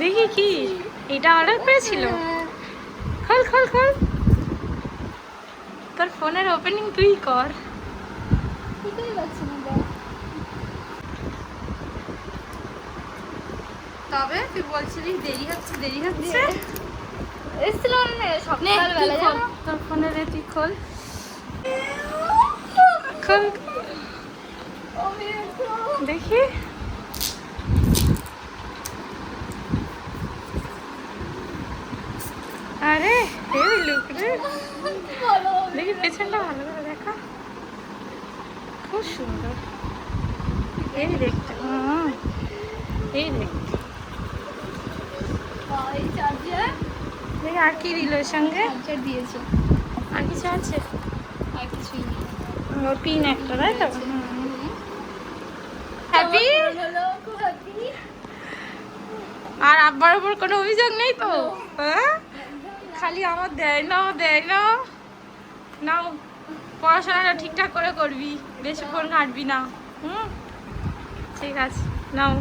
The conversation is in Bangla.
দেখি কি? এটা অর্ডার করেছিল? খোল খোল খোল। তোর ফোনের ওপেনিং তুই কর। তবে তুই বলছিলি দেরি হচ্ছে দেরি হচ্ছে। এসেছিল সকালবেলা জানো? তোর ফোনের এ তুই খোল। খোল। দেখি। আরে হেভি লুক রে। দেখি পেছনটা ভালো করে দেখা। খুব সুন্দর। এই দেখতে হুম, এই দেখতে। দেখি আর কি দিল এর সঙ্গে? দিয়েছে আর কিছু আছে? আর কিছুই নেই পিন একটা তাই তো? হ্যাপি। আর আব্বার উপর কোনো অভিযোগ নেই তো? হ্যাঁ? খালি আমার দেয় না দেয় না নাও, পড়াশোনাটা ঠিকঠাক করে করবি, বেশিক্ষণ ঘাটবি না। হুম? ঠিক আছে, নাও।